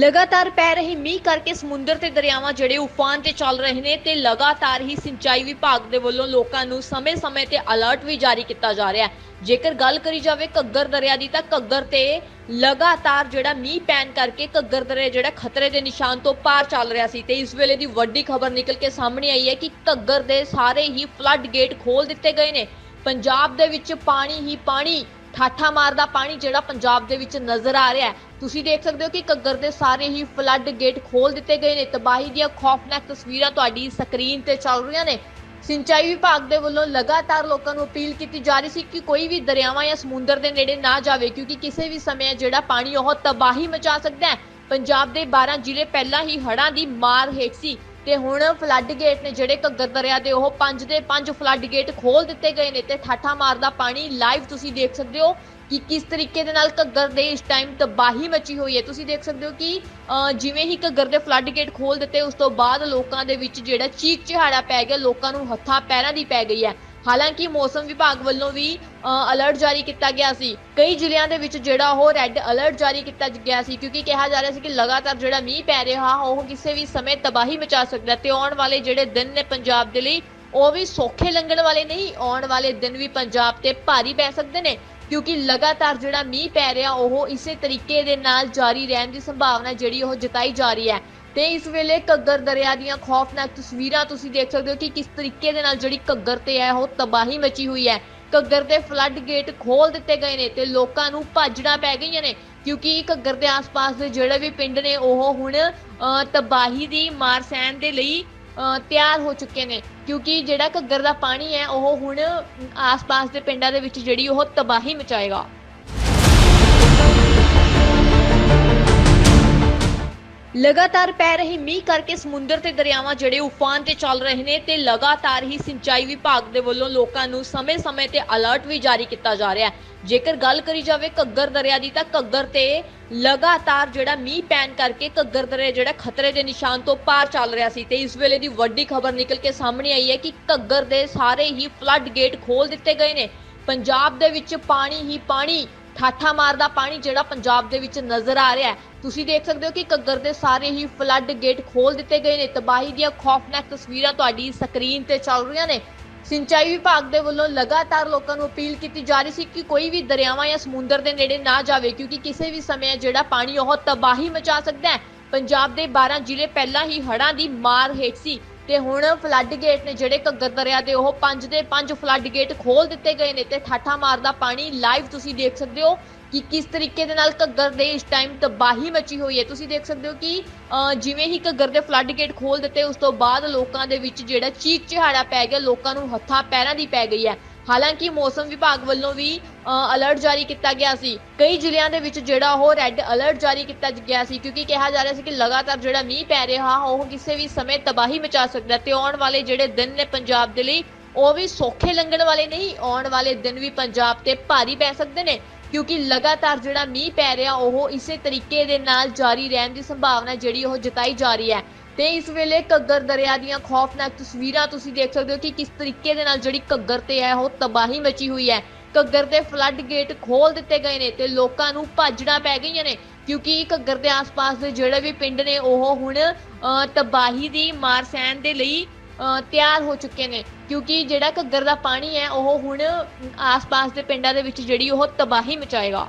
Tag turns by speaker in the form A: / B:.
A: ਲਗਾਤਾਰ ਪੈ ਰਹੇ ਮੀਂਹ ਕਰਕੇ ਸਮੁੰਦਰ ਤੇ ਦਰਿਆਵਾਂ ਜਿਹੜੇ ਉਫਾਨ ਤੇ ਚੱਲ ਰਹੇ ਨੇ ਤੇ ਲਗਾਤਾਰ ਹੀ ਸਿੰਚਾਈ ਵਿਭਾਗ ਦੇ ਵੱਲੋਂ ਲੋਕਾਂ ਨੂੰ ਸਮੇਂ-ਸਮੇਂ ਤੇ ਅਲਰਟ ਵੀ ਜਾਰੀ ਕੀਤਾ ਜਾ ਰਿਹਾ ਹੈ। ਜੇਕਰ ਗੱਲ ਕਰੀ ਜਾਵੇ ਘੱਗਰ ਦਰਿਆ ਦੀ ਤਾਂ ਘੱਗਰ ਤੇ ਲਗਾਤਾਰ ਜਿਹੜਾ ਮੀਂਹ ਪੈਣ ਕਰਕੇ ਘੱਗਰ ਦਰਿਆ ਜਿਹੜਾ ਖਤਰੇ ਦੇ ਨਿਸ਼ਾਨ ਤੋਂ ਪਾਰ ਚੱਲ ਰਿਹਾ ਸੀ ਤੇ ਇਸ ਵੇਲੇ ਦੀ ਵੱਡੀ ਖਬਰ ਨਿਕਲ ਕੇ ਸਾਹਮਣੇ ਆਈ ਹੈ ਕਿ ਘੱਗਰ ਦੇ ਸਾਰੇ ਹੀ ਫਲੱਡ ਗੇਟ ਖੋਲ ਦਿੱਤੇ ਗਏ ਨੇ। ਪੰਜਾਬ ਦੇ ਵਿੱਚ ਪਾਣੀ ਹੀ ਪਾਣੀ ਠਾਠਾ ਮਾਰਦਾ ਪਾਣੀ ਜਿਹੜਾ ਪੰਜਾਬ ਦੇ ਵਿੱਚ ਨਜ਼ਰ ਆ ਰਿਹਾ ਹੈ। ਤੁਸੀਂ ਦੇਖ ਸਕਦੇ ਹੋ ਕਿ ਘੱਗਰ ਦੇ ਸਾਰੇ ਹੀ ਫਲੱਡ ਗੇਟ ਖੋਲ ਦਿੱਤੇ ਗਏ ਨੇ। ਤਬਾਹੀ ਦੀਆਂ ਖੌਫਨਾਕ ਤਸਵੀਰਾਂ ਤੁਹਾਡੀ ਸਕਰੀਨ ਤੇ ਚੱਲ ਰਹੀਆਂ ਨੇ। ਸਿੰਚਾਈ ਵਿਭਾਗ ਦੇ ਵੱਲੋਂ ਲਗਾਤਾਰ ਲੋਕਾਂ ਨੂੰ ਅਪੀਲ ਕੀਤੀ ਜਾ ਰਹੀ ਸੀ ਕਿ ਕੋਈ ਵੀ ਦਰਿਆਵਾਂ ਜਾਂ ਸਮੁੰਦਰ ਦੇ ਨੇੜੇ ਨਾ ਜਾਵੇ, ਕਿਉਂਕਿ ਕਿਸੇ ਵੀ ਸਮੇਂ ਜਿਹੜਾ ਪਾਣੀ ਉਹ ਤਬਾਹੀ ਮਚਾ ਸਕਦਾ ਹੈ। ਪੰਜਾਬ ਦੇ 12 ਜ਼ਿਲ੍ਹੇ ਪਹਿਲਾਂ ਹੀ ਹੜ੍ਹਾਂ ਦੀ ਮਾਰ ਹੇਠ ਸੀ। ਤੇ ਹੁਣ ਫਲੱਡ ਗੇਟ ਨੇ ਜਿਹੜੇ ਘੱਗਰ ਦਰਿਆ ਦੇ ਉਹ ਪੰਜ ਦੇ ਪੰਜ ਫਲੱਡ ਗੇਟ ਖੋਲ ਦਿੱਤੇ ਗਏ ਨੇ ਤੇ ਠਾਠਾ ਮਾਰਦਾ ਪਾਣੀ ਲਾਈਵ ਤੁਸੀਂ ਦੇਖ ਸਕਦੇ ਹੋ ਕਿ ਕਿਸ ਤਰੀਕੇ ਦੇ ਨਾਲ ਘੱਗਰ ਦੇ ਇਸ ਟਾਈਮ ਤਬਾਹੀ ਮਚੀ ਹੋਈ ਹੈ। ਤੁਸੀਂ ਦੇਖ ਸਕਦੇ ਹੋ ਕਿ ਅਹ, ਜਿਵੇਂ ਹੀ ਘੱਗਰ ਦੇ ਫਲੱਡ ਗੇਟ ਖੋਲ ਦਿੱਤੇ ਉਸ ਤੋਂ ਬਾਅਦ ਲੋਕਾਂ ਦੇ ਵਿੱਚ ਜਿਹੜਾ ਚੀਕ ਚਿਹਾੜਾ ਪੈ ਗਿਆ ਲੋਕਾਂ ਨੂੰ ਹੱਥਾਂ ਪੈਰਾਂ ਦੀ ਪੈ ਗਈ ਹੈ। ਹਾਲਾਂਕਿ ਮੌਸਮ ਵਿਭਾਗ ਵੱਲੋਂ ਵੀ ਅਲਰਟ ਜਾਰੀ ਕੀਤਾ ਗਿਆ ਸੀ। ਕਈ ਜ਼ਿਲ੍ਹਿਆਂ ਦੇ ਵਿੱਚ ਜਿਹੜਾ ਉਹ ਰੈੱਡ ਅਲਰਟ ਜਾਰੀ ਕੀਤਾ ਗਿਆ ਸੀ, ਕਿਉਂਕਿ ਕਿਹਾ ਜਾ ਰਿਹਾ ਸੀ ਕਿ ਲਗਾਤਾਰ ਜਿਹੜਾ ਮੀਂਹ ਪੈ ਰਿਹਾ, ਉਹ ਕਿਸੇ ਵੀ ਸਮੇਂ ਤਬਾਹੀ ਮਚਾ ਸਕਦਾ ਤੇ ਆਉਣ ਵਾਲੇ ਜਿਹੜੇ ਦਿਨ ਨੇ ਪੰਜਾਬ ਦੇ ਲਈ, ਉਹ ਵੀ ਸੌਖੇ ਲੰਘਣ ਵਾਲੇ ਨਹੀਂ, ਆਉਣ ਵਾਲੇ ਦਿਨ ਵੀ ਪੰਜਾਬ ਤੇ ਭਾਰੀ ਪੈ ਸਕਦੇ ਨੇ, ਕਿਉਂਕਿ ਲਗਾਤਾਰ ਜਿਹੜਾ ਮੀਂਹ ਪੈ ਰਿਹਾ, ਉਹ ਇਸੇ ਤਰੀਕੇ ਦੇ ਨਾਲ ਜਾਰੀ ਰਹਿਣ ਦੀ ਸੰਭਾਵਨਾ ਜਿਹੜੀ ਉਹ ਜਤਾਈ ਜਾ ਰਹੀ ਹੈ। ਤੇ ਇਸ ਵੇਲੇ ਘੱਗਰ ਦਰਿਆ ਦੀਆਂ ਖੌਫਨਾਕ ਤਸਵੀਰਾਂ ਤੁਸੀਂ ਦੇਖ ਸਕਦੇ ਹੋ ਕਿ ਕਿਸ ਤਰੀਕੇ ਦੇ ਨਾਲ ਜਿਹੜੀ ਘੱਗਰ ਤੇ ਹੈ, ਉਹ ਤਬਾਹੀ ਮਚੀ ਹੋਈ ਹੈ। ਘੱਗਰ ਦੇ ਫਲੱਡ ਗੇਟ ਖੋਲ ਦਿੱਤੇ ਗਏ ਨੇ ਤੇ ਲੋਕਾਂ ਨੂੰ ਭੱਜਣਾ ਪੈ ਗਈਆਂ ਨੇ ਕਿਉਂਕਿ ਘੱਗਰ ਦੇ ਆਸ-ਪਾਸ ਦੇ ਜਿਹੜੇ ਵੀ ਪਿੰਡ ਨੇ ਉਹ ਹੁਣ ਅ, ਤਬਾਹੀ ਦੀ ਮਾਰ ਸਹਿਣ ਦੇ ਲਈ ਅ, ਤਿਆਰ ਹੋ ਚੁੱਕੇ ਨੇ ਕਿਉਂਕਿ ਜਿਹੜਾ ਘੱਗਰ ਦਾ ਪਾਣੀ ਹੈ ਉਹ ਹੁਣ ਆਸ-ਪਾਸ ਦੇ ਪਿੰਡਾਂ ਦੇ ਵਿੱਚ ਜਿਹੜੀ ਉਹ ਤਬਾਹੀ ਮਚਾਏਗਾ। ਲਗਾਤਾਰ ਪੈ ਰਹੇ ਮੀਂਹ ਕਰਕੇ ਸਮੁੰਦਰ ਤੇ ਦਰਿਆਵਾਂ ਜਿਹੜੇ ਉਫਾਨ ਤੇ ਚੱਲ ਰਹੇ ਨੇ ਤੇ ਲਗਾਤਾਰ ਹੀ ਸਿੰਚਾਈ ਵਿਭਾਗ ਦੇ ਵੱਲੋਂ ਲੋਕਾਂ ਨੂੰ ਸਮੇਂ-ਸਮੇਂ ਤੇ ਅਲਰਟ ਵੀ ਜਾਰੀ ਕੀਤਾ ਜਾ ਰਿਹਾ ਹੈ। ਜੇਕਰ ਗੱਲ ਕਰੀ ਜਾਵੇ ਘੱਗਰ ਦਰਿਆ ਦੀ ਤਾਂ ਘੱਗਰ ਤੇ ਲਗਾਤਾਰ ਜਿਹੜਾ ਮੀਂਹ ਪੈਣ ਕਰਕੇ ਘੱਗਰ ਦਰਿਆ ਜਿਹੜਾ ਖਤਰੇ ਦੇ ਨਿਸ਼ਾਨ ਤੋਂ ਪਾਰ ਚੱਲ ਰਿਹਾ ਸੀ ਤੇ ਇਸ ਵੇਲੇ ਦੀ ਵੱਡੀ ਖਬਰ ਨਿਕਲ ਕੇ ਸਾਹਮਣੇ ਆਈ ਹੈ ਕਿ ਘੱਗਰ ਦੇ ਸਾਰੇ ਹੀ ਫਲੱਡ ਗੇਟ ਖੋਲ ਦਿੱਤੇ ਗਏ ਨੇ। ਪੰਜਾਬ ਦੇ ਵਿੱਚ ਪਾਣੀ ਹੀ ਪਾਣੀ ਠਾਠਾ ਮਾਰਦਾ ਪਾਣੀ ਜਿਹੜਾ ਪੰਜਾਬ ਦੇ ਵਿੱਚ ਨਜ਼ਰ ਆ ਰਿਹਾ ਹੈ। ਤੁਸੀਂ ਦੇਖ ਸਕਦੇ ਹੋ ਕਿ ਘੱਗਰ ਦੇ ਸਾਰੇ ਹੀ ਫਲੱਡ ਗੇਟ ਖੋਲ ਦਿੱਤੇ ਗਏ ਨੇ। ਤਬਾਹੀ ਦੀਆਂ ਖੌਫਨਾਕ ਤਸਵੀਰਾਂ ਤੁਹਾਡੀ ਸਕਰੀਨ ਤੇ ਚੱਲ ਰਹੀਆਂ ਨੇ। ਸਿੰਚਾਈ ਵਿਭਾਗ ਦੇ ਵੱਲੋਂ ਲਗਾਤਾਰ ਲੋਕਾਂ ਨੂੰ ਅਪੀਲ ਕੀਤੀ ਜਾ ਰਹੀ ਸੀ ਕਿ ਕੋਈ ਵੀ ਦਰਿਆਵਾਂ ਜਾਂ ਸਮੁੰਦਰ ਦੇ ਨੇੜੇ ਨਾ ਜਾਵੇ, ਕਿਉਂਕਿ ਕਿਸੇ ਵੀ ਸਮੇਂ ਜਿਹੜਾ ਪਾਣੀ ਉਹ ਤਬਾਹੀ ਮਚਾ ਸਕਦਾ ਹੈ। ਪੰਜਾਬ ਦੇ 12 ਜ਼ਿਲ੍ਹੇ ਪਹਿਲਾਂ ਹੀ ਹੜ੍ਹਾਂ ਦੀ ਮਾਰ ਹੇਠ ਸੀ। ਤੇ ਹੁਣ ਫਲੱਡ ਗੇਟ ਨੇ ਜਿਹੜੇ ਘੱਗਰ ਦਰਿਆ ਦੇ ਉਹ ਪੰਜ ਦੇ ਪੰਜ ਫਲੱਡ ਗੇਟ ਖੋਲ ਦਿੱਤੇ ਗਏ ਨੇ ਤੇ ਠਾਠਾ ਮਾਰਦਾ ਪਾਣੀ ਲਾਈਵ ਤੁਸੀਂ ਦੇਖ ਸਕਦੇ ਹੋ ਕਿ ਕਿਸ ਤਰੀਕੇ ਦੇ ਨਾਲ ਘੱਗਰ ਦੇ ਇਸ ਟਾਈਮ ਤਬਾਹੀ ਮਚੀ ਹੋਈ ਹੈ। ਤੁਸੀਂ ਦੇਖ ਸਕਦੇ ਹੋ ਕਿ ਜਿਵੇਂ ਹੀ ਘੱਗਰ ਦੇ ਫਲੱਡ ਗੇਟ ਖੋਲ ਦਿੱਤੇ, ਉਸ ਤੋਂ ਬਾਅਦ ਲੋਕਾਂ ਦੇ ਵਿੱਚ ਜਿਹੜਾ ਚੀਕ ਚਿਹਾੜਾ ਪੈ ਗਿਆ, ਲੋਕਾਂ ਨੂੰ ਹੱਥਾਂ ਪੈਰਾਂ ਦੀ ਪੈ ਗਈ ਹੈ। ਹਾਲਾਂਕਿ ਮੌਸਮ ਵਿਭਾਗ ਵੱਲੋਂ ਵੀ ਅਲਰਟ ਜਾਰੀ ਕੀਤਾ ਗਿਆ ਸੀ। ਕਈ ਜ਼ਿਲ੍ਹਿਆਂ ਦੇ ਵਿੱਚ ਜਿਹੜਾ ਉਹ ਰੈੱਡ ਅਲਰਟ ਜਾਰੀ ਕੀਤਾ ਗਿਆ ਸੀ, ਕਿਉਂਕਿ ਕਿਹਾ ਜਾ ਰਿਹਾ ਸੀ ਕਿ ਲਗਾਤਾਰ ਜਿਹੜਾ ਮੀਂਹ ਪੈ ਰਿਹਾ, ਉਹ ਕਿਸੇ ਵੀ ਸਮੇਂ ਤਬਾਹੀ ਮਚਾ ਸਕਦਾ ਤੇ ਆਉਣ ਵਾਲੇ ਜਿਹੜੇ ਦਿਨ ਨੇ ਪੰਜਾਬ ਦੇ ਲਈ, ਉਹ ਵੀ ਸੌਖੇ ਲੰਘਣ ਵਾਲੇ ਨਹੀਂ, ਆਉਣ ਵਾਲੇ ਦਿਨ ਵੀ ਪੰਜਾਬ ਤੇ ਭਾਰੀ ਪੈ ਸਕਦੇ ਨੇ, ਕਿਉਂਕਿ ਲਗਾਤਾਰ ਜਿਹੜਾ ਮੀਂਹ ਪੈ ਰਿਹਾ, ਉਹ ਇਸੇ ਤਰੀਕੇ ਦੇ ਨਾਲ ਜਾਰੀ ਰਹਿਣ ਦੀ ਸੰਭਾਵਨਾ ਜਿਹੜੀ ਉਹ ਜਤਾਈ ਜਾ ਰਹੀ ਹੈ। ਤੇ ਇਸ ਵੇਲੇ ਘੱਗਰ ਦਰਿਆ ਦੀਆਂ ਖੌਫਨਾਕ ਤਸਵੀਰਾਂ ਤੁਸੀਂ ਦੇਖ ਸਕਦੇ ਹੋ ਕਿ ਕਿਸ ਤਰੀਕੇ ਦੇ ਨਾਲ ਜਿਹੜੀ ਘੱਗਰ ਤੇ ਹੈ, ਉਹ ਤਬਾਹੀ ਮਚੀ ਹੋਈ ਹੈ। ਘੱਗਰ ਦੇ ਫਲੱਡ ਗੇਟ ਖੋਲ ਦਿੱਤੇ ਗਏ ਨੇ ਤੇ ਲੋਕਾਂ ਨੂੰ ਭੱਜਣਾ ਪੈ ਗਈਆਂ ਨੇ ਕਿਉਂਕਿ ਘੱਗਰ ਦੇ ਆਸ-ਪਾਸ ਦੇ ਜਿਹੜੇ ਵੀ ਪਿੰਡ ਨੇ, ਉਹ ਹੁਣ ਤਬਾਹੀ ਦੀ ਮਾਰ ਸਹਿਣ ਦੇ ਲਈ ਤਿਆਰ ਹੋ ਚੁੱਕੇ ਨੇ। ਕਿਉਂਕਿ ਜਿਹੜਾ ਘੱਗਰ ਦਾ ਪਾਣੀ ਹੈ, ਉਹ ਹੁਣ ਆਸ-ਪਾਸ ਦੇ ਪਿੰਡਾਂ ਦੇ ਵਿੱਚ ਜਿਹੜੀ ਉਹ ਤਬਾਹੀ ਮਚਾਏਗਾ।